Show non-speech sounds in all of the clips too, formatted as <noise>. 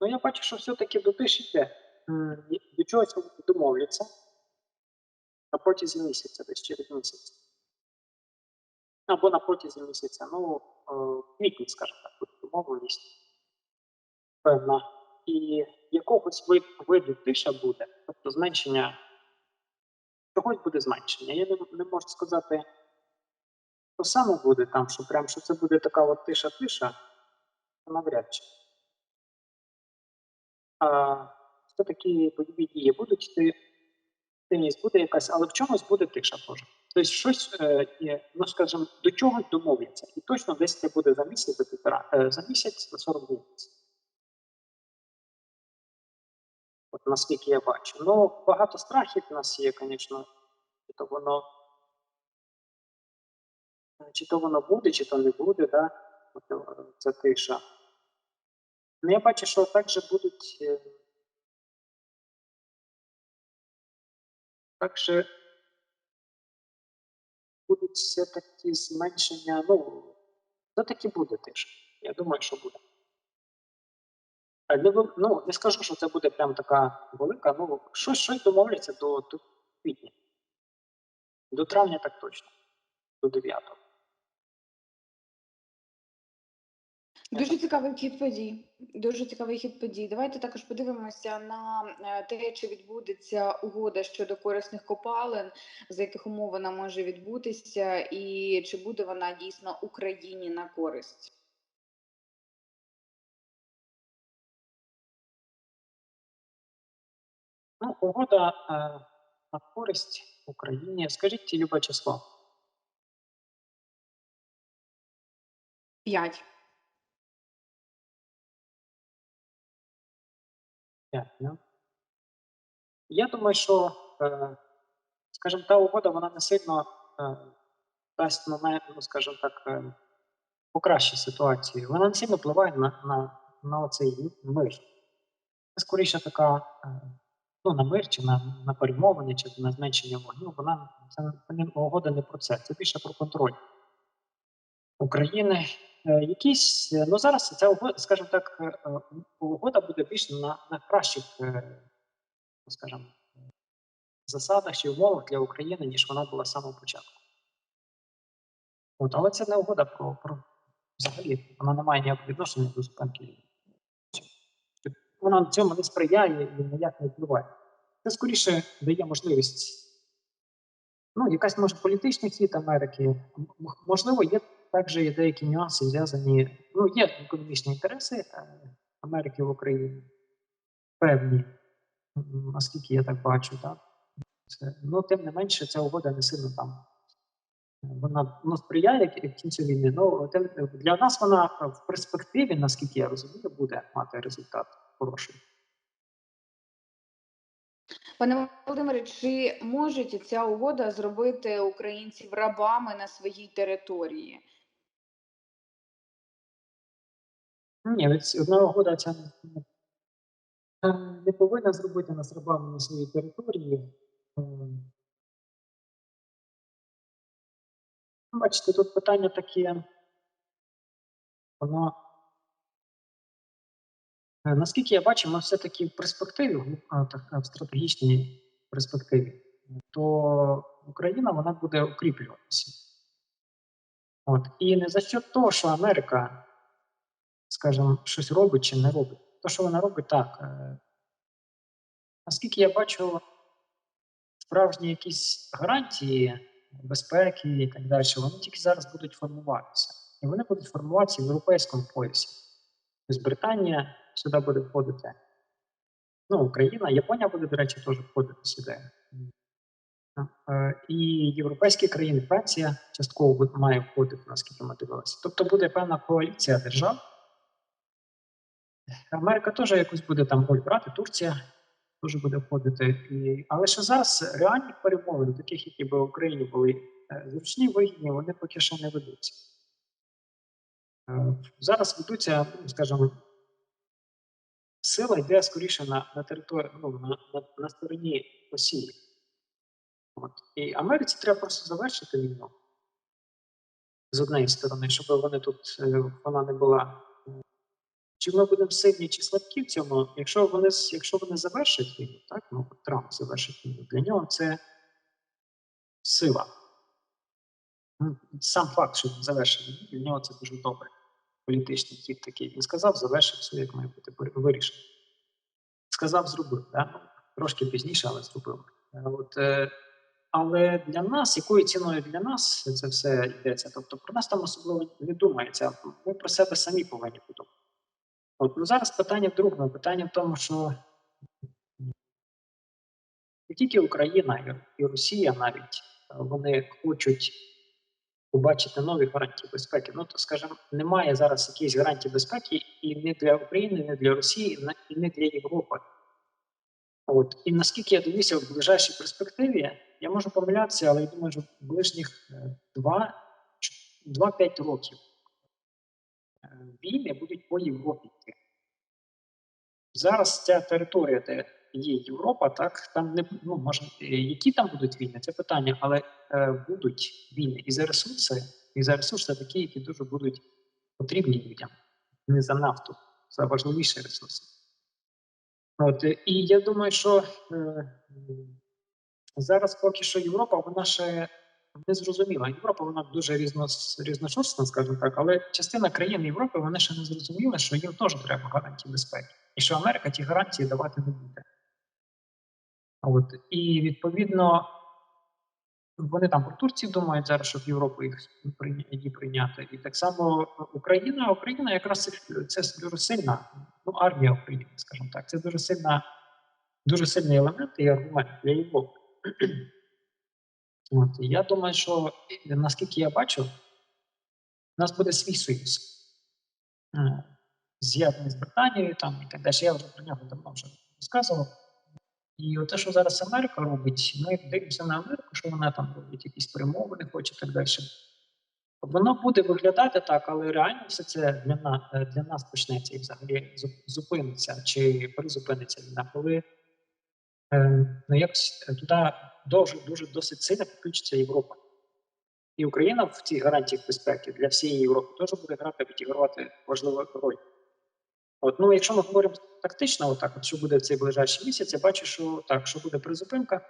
Ну, я бачу, що все-таки. М, і До чогось домовляться на протязі місяця, десь через місяць. Або на протязі місяця. Ну, е, квітні, скажімо так, буде домовленість. Певна. І якогось вид, виду тиша буде, тобто зменшення, чогось буде зменшення. Я не, не можу сказати, що саме буде там, що прям що це буде така от тиша-тиша, навряд чи. А, все-таки бойові дії будуть, ти, активність буде якась, але в чомусь буде тиша теж. Тобто щось, е, ну скажімо, до чогось домовляться. І точно десь це буде за місяць, за півтора, е, за місяць, за 40 днів. От наскільки я бачу. Ну, багато страхів в нас є, звісно, чи то воно. Чи то воно буде, чи то не буде, да? От, е, Це тиша. Ну, я бачу, що також будуть. е, Також будуть все-таки зменшення, ну, все-таки буде тиша. Я думаю, що буде. Не, ну, не скажу, що це буде прям така велика, ну, щось, щось домовляться до, до квітня. До травня так точно. До 9. Дуже цікавий хід подій. Дуже цікавий хід подій. Давайте також подивимося на е, те, чи відбудеться угода щодо корисних копалин, за яких умов вона може відбутися, і чи буде вона дійсно Україні на користь. Ну, угода е, на користь Україні. Скажіть, любе число. П'ять. 5, да? Я думаю, що, е, скажімо, та угода вона не сильно е, дасть на ну, скажімо так, е, покращить ситуацію. Вона не сильно впливає на, на, на цей мир. Це скоріше така, е, ну, на мир, чи на, на перемовини, чи на зменшення вогню. Вона це не- угода не про це. Це більше про контроль України. Е, Якісь, е, ну зараз ця угода, скажімо так, е, угода буде більш на, на кращих, ну, скажімо, засадах чи умовах для України, ніж вона була з самого початку. От, але це не угода про, про взагалі, вона не має ніякого відношення до зупинки. Вона цьому не сприяє і ніяк не впливає. Це скоріше дає можливість. Ну, якась може політичний хід Америки. Можливо, є також є деякі нюанси зв'язані. Ну, є економічні інтереси е, Америки в Україні. Певні, наскільки я так бачу, так? Це, ну, тим не менше, ця угода не сильно там. е, Вона ну, сприяє кі- кінцю війни. Ну, тим, для нас вона е, в перспективі, наскільки я розумію, буде мати результат хороший. Пане Володимире, чи може ця угода зробити українців рабами на своїй території? Ні, від одна угода ця не, не повинна зробити нас рабами на своїй території. Е, Бачите, тут питання таке, воно. е, Наскільки я бачу, ми все-таки в перспективі, в стратегічній перспективі, то Україна вона буде укріплюватися. От. І не за що того, що Америка, скажімо, щось робить чи не робить. То, що вона робить, так. е, Наскільки я бачу, справжні якісь гарантії безпеки і так далі, вони тільки зараз будуть формуватися. І вони будуть формуватися в європейському поясі. Тобто Британія сюди буде входити. Ну, Україна, Японія буде, до речі, теж входити сюди. Е, І європейські країни, Франція частково має входити, наскільки ми дивилися. Тобто буде певна коаліція держав. Америка теж якусь буде там роль брати, Турція теж буде входити. І, але що зараз реальних перемовин, таких, які би в Україні були е, зручні, вигідні, вони поки що не ведуться. Е, Зараз ведуться, скажімо, сила йде скоріше на, на території, ну, на, на, на стороні Росії. От. І Америці треба просто завершити війну з однієї сторони, щоб вони тут е, вона не була чи ми будемо сильні чи слабкі в цьому, якщо вони, якщо вони завершать війну, так, ну, Трамп завершить війну, для нього це сила. Сам факт, що він завершив війну, для нього це дуже добре. Політичний хід такий. Він сказав, завершив все, як має бути вир- вирішено. Сказав, зробив. Да? Ну, трошки пізніше, але зробив. Е, От, е, але для нас, якою ціною для нас це все йдеться? Тобто про нас там особливо не думається. Ми про себе самі повинні подумати. От ну зараз питання в другому. Питання в тому, що не тільки Україна і- Росія навіть е, вони хочуть побачити нові гарантії безпеки. Ну то скажімо, немає зараз якихось гарантій безпеки і не для України, не для Росії, і не- для Європи. От і наскільки я дивлюся в ближайшій перспективі, я можу помилятися, але я думаю, що в ближніх е, два- ч- 2-5 років е, війни будуть по Європі. Зараз ця територія, де є Європа, так там не ну, може, які там будуть війни, це питання, але е, будуть війни і за ресурси, і за ресурси такі, які дуже будуть потрібні людям, не за нафту, за важливіші ресурси. От і я думаю, що е, зараз поки що Європа, вона ще не зрозуміла. Європа вона дуже різно, різношорстна, скажімо так, але частина країн Європи вони ще не зрозуміли, що їм теж треба гарантії безпеки, і що Америка ті гарантії давати не буде. От і відповідно вони там про Турцію думають зараз, щоб Європу їх її прийняти. І так само Україна, Україна якраз це, це дуже сильна, ну армія України, скажімо так, це дуже сильна, дуже сильний елемент і аргумент для Європи. От, я думаю, що е, наскільки я бачу, у нас буде свій союз. Е, З'єднаний з Британією там і так далі. Я вже про нього давно вже розказував. І те, що зараз Америка робить, ми дивимося на Америку, що вона там робить якісь перемовини, хоче і так далі. Воно буде виглядати так, але реально все це для нас, для нас почнеться і взагалі зупиниться чи призупиниться війна, коли е, ну, якось туди дуже, дуже досить сильно підключиться Європа. І Україна в цій гарантії безпеки для всієї Європи теж буде грати відігравати важливу роль. От, ну, якщо ми говоримо тактично, отак, от, що буде в цей ближайший місяць, я бачу, що так, що буде призупинка,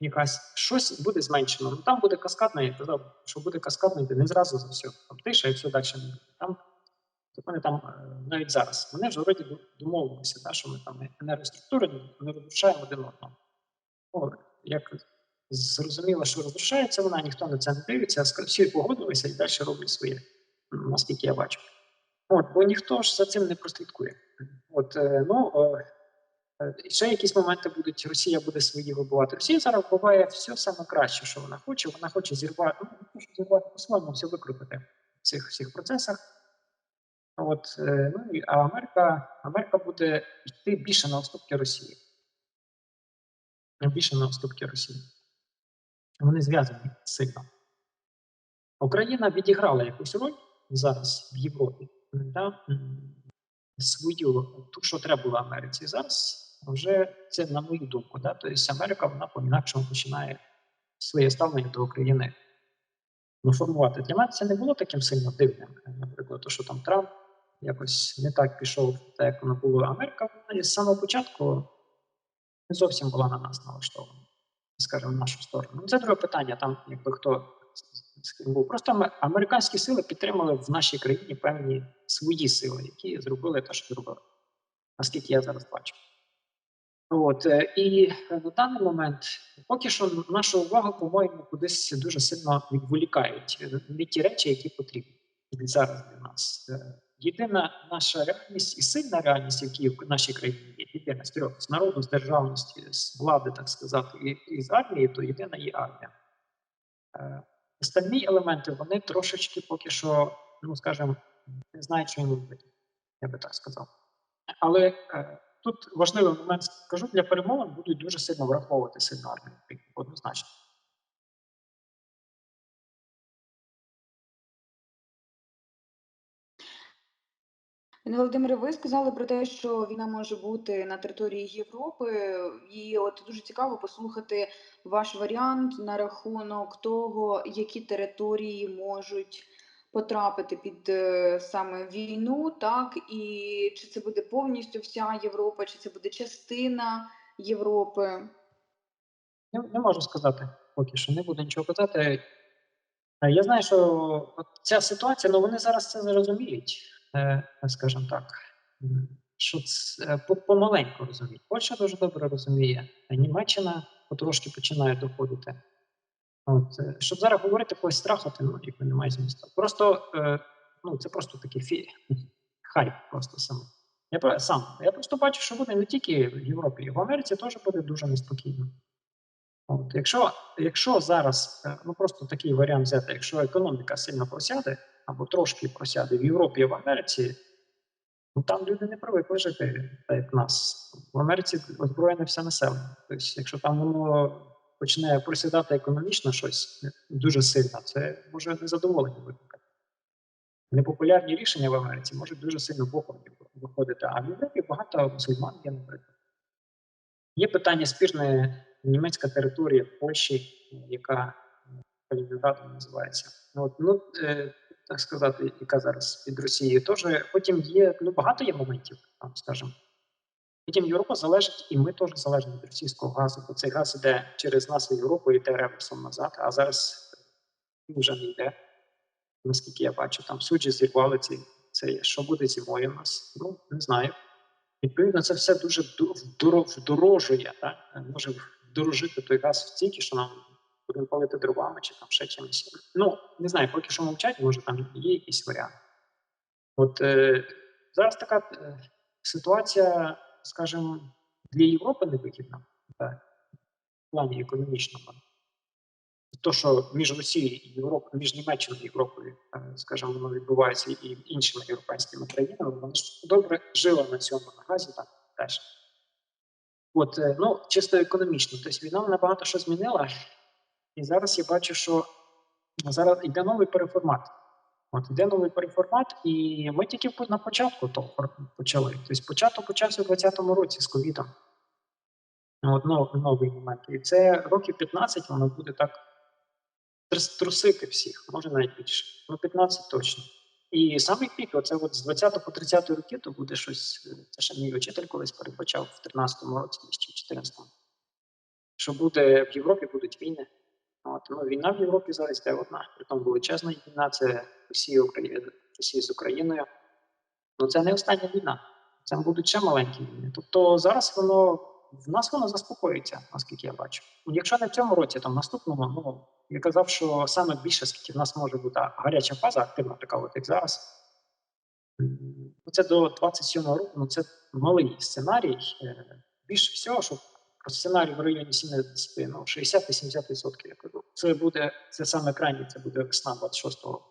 якась щось буде зменшено. Ну там буде каскадно, я казав, що буде каскадно, йде не зразу за все. Там тиша і все далі не буде. Вони там е, навіть зараз. Вони вже вроді домовилися, да, що ми там енергоструктури не розрушаємо один одного. Як зрозуміло, що розрушається вона, ніхто на це не дивиться, ска- всі погодилися і далі роблять своє, наскільки я бачу. От, бо ніхто ж за цим не прослідкує. От, е, ну, е, і ще якісь моменти будуть, Росія буде свої вибивати. Росія зараз вбиває все саме краще, що вона хоче. Вона хоче зірвати, ну, зірвати по-своєму, все викрутити в цих всіх процесах. От, е, ну, а Америка, Америка буде йти більше на уступки Росії. Більше на уступки Росії. Вони зв'язані сильно. Україна відіграла якусь роль зараз в Європі, да? свою, ту, що треба було Америці. Зараз вже це на мою думку. Да? Тобто Америка вона по-інакшому починає своє ставлення до України ну, формувати. Для мене це не було таким сильно дивним. Наприклад, то, що там Трамп якось не так пішов, так як воно було. Америка вона з самого початку не зовсім була на нас налаштована, скажімо, в нашу сторону. Ну, це друге питання, там якби хто з ким був. Просто американські сили підтримали в нашій країні певні свої сили, які зробили те, що зробили, наскільки я зараз бачу. От е, і е, на даний момент поки що нашу увагу, по-моєму, кудись дуже сильно відволікають е, від ті речі, які потрібні зараз для нас. Єдина наша реальність і сильна реальність, які в нашій країні є, єдина з трьох з народу, з державності, з влади, так сказати, і, і з армії, то єдина є армія. Е, Остальні елементи вони трошечки поки що, ну скажімо, не знають, що їм робити, я би так сказав. Але е, тут важливий момент скажу, для перемовин будуть дуже сильно враховувати сильну армію, однозначно. Пане Володимире, ви сказали про те, що війна може бути на території Європи, і от дуже цікаво послухати ваш варіант на рахунок того, які території можуть потрапити під е, саме війну, так і чи це буде повністю вся Європа, чи це буде частина Європи? Не, не можу сказати поки що, не буду нічого казати. Е, Я знаю, що ця ситуація, ну вони зараз це зрозуміють, скажімо так, що це е, помаленьку розуміють. Польща дуже добре розуміє, а Німеччина потрошки починає доходити. От, е, щоб зараз говорити когось страхати, ну якби немає змісту. Просто е, ну, це просто такий фі... <laughs> хайп просто саме. Я сам. Я просто бачу, що буде не тільки в Європі, в Америці теж буде дуже неспокійно. От, якщо, якщо зараз, е, ну просто такий варіант взяти, якщо економіка сильно просяде, або трошки просяде в Європі і в Америці, ну там люди не привикли жити, так як нас. В Америці озброєне все населення. Тобто, якщо там воно почне просідати економічно щось е, дуже сильно, це може незадоволення викликати. Непопулярні рішення в Америці можуть дуже сильно боком виходити, а в Європі багато мусульман є, наприклад. Є питання спірне німецька територія в Польщі, е, яка е, Калінінградом називається. Ну, От, ну е, так сказати, яка зараз під Росією. Тож потім є ну багато є моментів, там скажімо. Потім Європа залежить, і ми теж залежимо від російського газу, бо цей газ іде через нас в Європу йде реверсом назад, а зараз він вже не йде. Наскільки я бачу, там суджі зірвали ці, це що буде зимою в нас? Ну не знаю. Відповідно, це все дуже вдорожує, так? Е, може вдорожити той газ стільки, що нам будемо палити дровами чи там ще чимось. Ну, не знаю, поки що мовчать, може там є якийсь варіант. От е, зараз така е, ситуація, скажімо, для Європи невигідна так, в плані економічному. То, що між Росією і Європою, між Німеччиною і Європою, е, скажімо, воно відбувається і іншими європейськими країнами, вони ж добре жили на цьому на газі там теж. От, е, ну, чисто економічно. Тобто війна набагато що змінила, і зараз я бачу, що зараз йде новий переформат. От йде новий переформат, і ми тільки на початку того почали. Тобто початок почався у 2020 році з ковідом. От нов- новий момент. І це років 15 воно буде так трус- трусити всіх, може навіть більше. Ну, 15 точно. І самий пік, оце от з 20 по 30 роки, то буде щось. е, Це ще мій учитель колись передбачав в 13-му році, чи 14-му. Що буде в Європі будуть війни. От, ну, війна в Європі зараз йде одна. Притом величезна війна це Росія, Україна, Росія з Україною. Ну це не остання війна. Це будуть ще маленькі війни. Тобто зараз воно в нас воно заспокоїться, наскільки я бачу. Якщо не в цьому році, то в наступному, ну я казав, що саме більше, скільки в нас може бути гаряча фаза, активна така, от як зараз. ну, Це до 27-го року, ну це малий сценарій. Е, Більше всього, що про сценарій в районі 70, ну 60-70%, я кажу. Це буде це саме крайній, це буде весна 26-го року.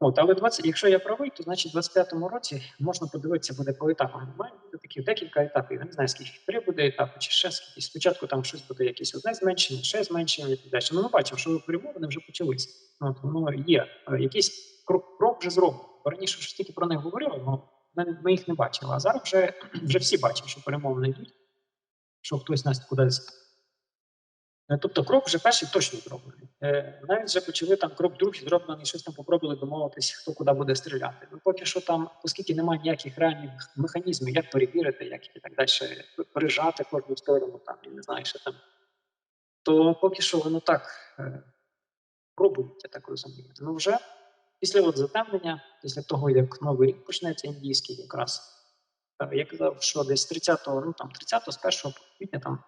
От, але 20, якщо я правий, то значить в 25-му році можна подивитися, буде по етапам. Має бути такі декілька етапів. Я не знаю, скільки три буде етапи, чи ще скільки. Спочатку там щось буде якесь одне зменшення, ще зменшення і так далі. Ну, ми бачимо, що перемовини вже почалися. От воно є. Е, Якийсь крок, крок вже зроблено. Раніше ж тільки про них говорили, але ми, ми їх не бачили. А зараз вже, <clears throat> вже всі бачать, що перемовини йдуть, що хтось нас кудись Тобто крок вже перший точно зроблений. Е, Навіть вже почали там крок другий зроблений, щось там попробували домовитись, хто куди буде стріляти. Ну поки що там, оскільки немає ніяких реальних механізмів, як перевірити, як і так далі прижати кожну сторону, там я не знаю, що там. То поки що воно так е, пробують, я так розумію. Ну вже після от затемнення, після того як новий рік почнеться індійський, якраз е, я казав, що десь 30-го, ну там 30-го, з 1 квітня там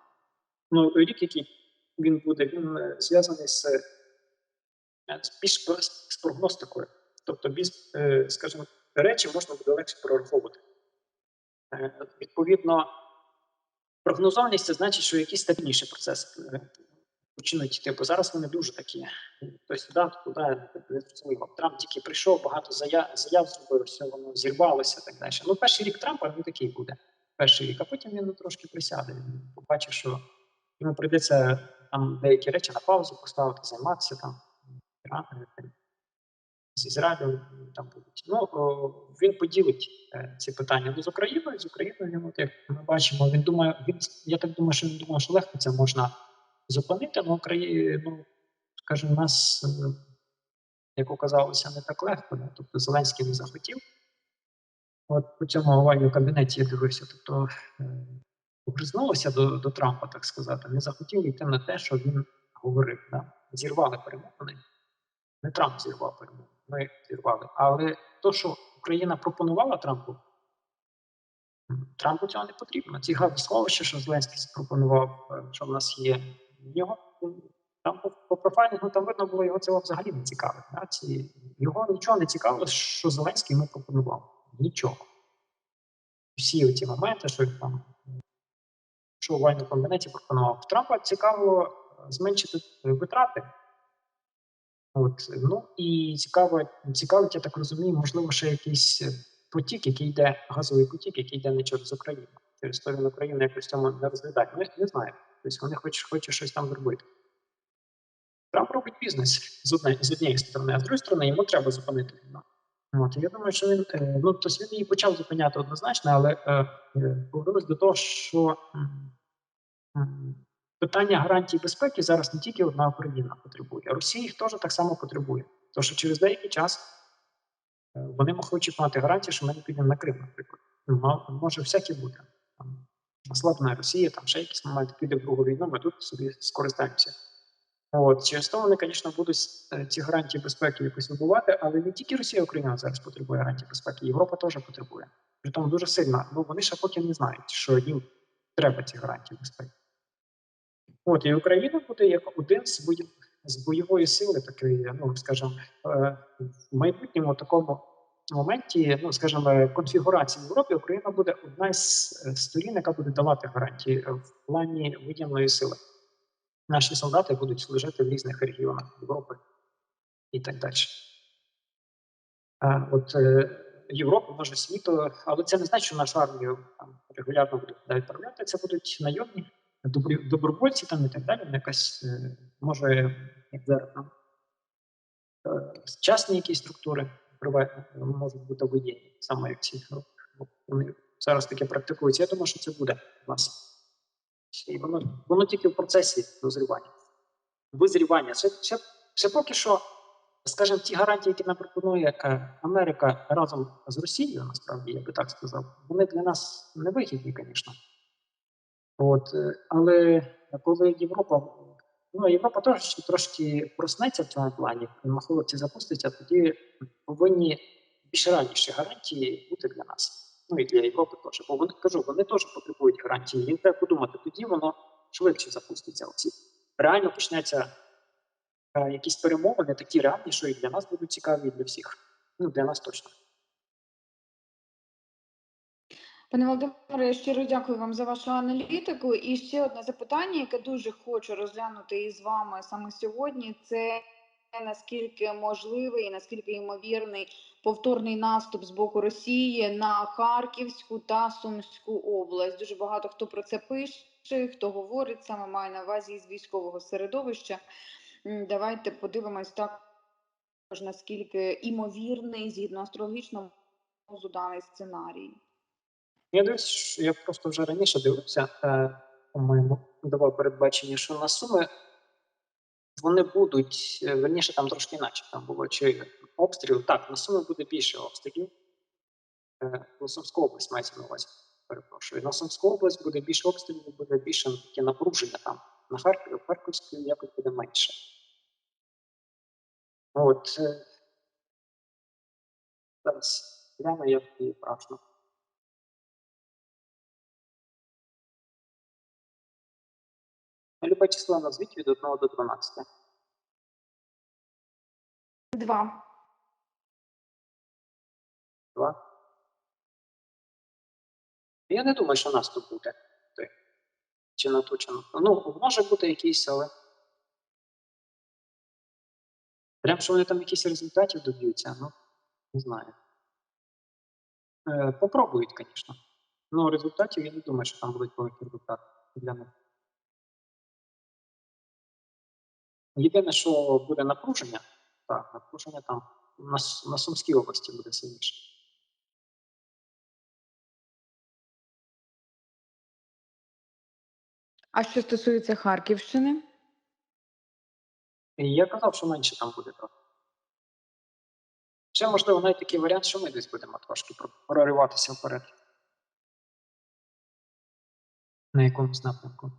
ну, рік, який він буде, він е, зв'язаний з, е, більш з прогностикою. Тобто, більш, е, скажімо, речі можна буде легше прораховувати. Відповідно, прогнозованість це значить, що якийсь стабільніший процес починуть йти, бо зараз вони дуже такі. Тобто сюди, туди, не зрозуміло. Трамп тільки прийшов, багато заяв, заяв зробив, все воно зірвалося так далі. Ну, перший рік Трампа він такий буде. Перший рік, а потім він трошки присяде. Він побачив, що йому прийдеться там деякі речі на паузу поставити, займатися там з Ізраїлем там будуть. Ну він поділить е, ці питання. Ну з Україною, з Україною він, як ми бачимо, він думає, він я так думаю, що він думав, що легко це можна зупинити. Ну Україна, ну скажімо, нас е, як оказалося, не так легко. Да? Тобто Зеленський не захотів. От по цьому овальному кабінеті я дивився, тобто е, до, до Трампа, так сказати, не захотів йти на те, що він говорив. Да? Зірвали перемовини. Не Трамп зірвав перемовини, ми зірвали. Але то, що Україна пропонувала Трампу, Трампу цього не потрібно. Ці газові сховища, що Зеленський запропонував, е, що в нас є, м, там по, профайлінгу там видно було, його цього взагалі не цікавить. Да? Ці, його нічого не цікавило, що Зеленський йому пропонував. Нічого. Всі ці моменти, що він там що у вальному кабінеті пропонував. Трампа цікаво е, зменшити е, витрати. От, ну і цікаво, цікавить, я так розумію, можливо, ще якийсь е, потік, який йде, газовий потік, який йде не через Україну. Через то він Україну якось цьому не розглядає. Я не знаю. Тобто вони хоч, хочуть щось там зробити. Трамп робить бізнес з однієї, з однієї сторони, а з іншої сторони йому треба зупинити війну. От, я думаю, що він, ну, тобто він її почав зупиняти однозначно, але е, повернусь до того, що питання гарантій безпеки зараз не тільки одна Україна потребує, а Росія їх теж так само потребує. Тому що через деякий час е, вони хочуть мати гарантії, що ми не підемо на Крим, наприклад. Ну, може всяке бути. Там, ослабна Росія, там ще якісь моменти піде в другу війну, ми тут собі скористаємося. От, через то вони, звісно, будуть е, ці гарантії безпеки якось вибувати, але не тільки Росія, Україна зараз потребує гарантій безпеки, Європа теж потребує. Притому дуже сильно. Ну вони ще поки не знають, що їм треба ці гарантії безпеки. От і Україна буде як один з, бої... з бойової сили, такий, ну скажімо, е, в майбутньому такому моменті, ну скажімо, е, конфігурації Європи, Україна буде одна з е, сторін, яка буде давати гарантії в плані воєнної сили наші солдати будуть служити в різних регіонах Європи і так далі. А от Європа, може світу, але це не значить, що нашу армію там регулярно будуть відправляти. Це будуть найомні добровольці там і так далі. Якась може, як зараз там е, частні якісь структури можуть бути воєнні, саме як ці. Вони зараз таке практикуються. Я думаю, що це буде у нас. І воно, воно тільки в процесі дозрівання. Визрівання. Ще, ще, ще поки що, скажімо, ті гарантії, які нам пропонує е, Америка разом з Росією, насправді, я би так сказав, вони для нас не вигідні, звісно. От, е, але коли Європа, ну Європа теж трошки проснеться в цьому плані, маховиці запуститься, тоді повинні більш реальніші гарантії бути для нас. Ну і для Європи теж. Бо вони кажу, вони теж потребують гарантії. Їм треба подумати, тоді воно швидше запуститься. Оці реально почнеться е, якісь перемовини, такі реальні, що і для нас будуть цікаві, і для всіх. Ну, для нас точно. Пане Володимире, я щиро дякую вам за вашу аналітику. І ще одне запитання, яке дуже хочу розглянути із вами саме сьогодні. Це наскільки можливий і наскільки ймовірний повторний наступ з боку Росії на Харківську та Сумську область. Дуже багато хто про це пише, хто говорить саме має на увазі із військового середовища. Давайте подивимось також наскільки імовірний згідно астрологічному даний сценарій. Я дивлюсь, я просто вже раніше дивився, е, по-моєму, давав передбачення, що на суми вони будуть, е, верніше там трошки інакше там було чи обстріл. Так, на суми буде більше обстрілів. Е, на Сумську область мається на увазі. Перепрошую. На Сумську область буде більше обстрілів, буде більше таке напруження там. На Харкові, в Харківську якось буде менше. От. е, Зараз гляну, як і правильно. Любе число назвіть від 1 до 12. Два. 2. Я не думаю, що наступ буде. Чи на ту, чи на ту. Ну, може бути якийсь, але. Прям що вони там якісь результатів доб'ються, ну, не знаю. Е, попробують, звісно. Ну, результатів я не думаю, що там будуть великі результати для них. Єдине, що буде напруження, так, напруження там на, на Сумській області буде сильніше. А що стосується Харківщини? Я казав, що менше там буде трохи. Ще можливо навіть такий варіант, що ми десь будемо трошки прориватися вперед. На якомусь напрямку.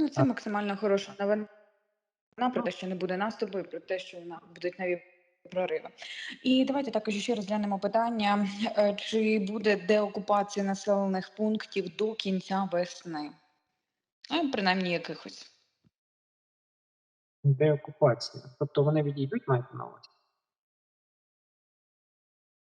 Ну, це максимально хороша новина про те, що не буде наступу, і про те, що будуть нові прориви. І давайте також ще розглянемо питання, е, чи буде деокупація населених пунктів до кінця весни? Ну, принаймні якихось. Деокупація. Тобто вони відійдуть, маєте на увазі?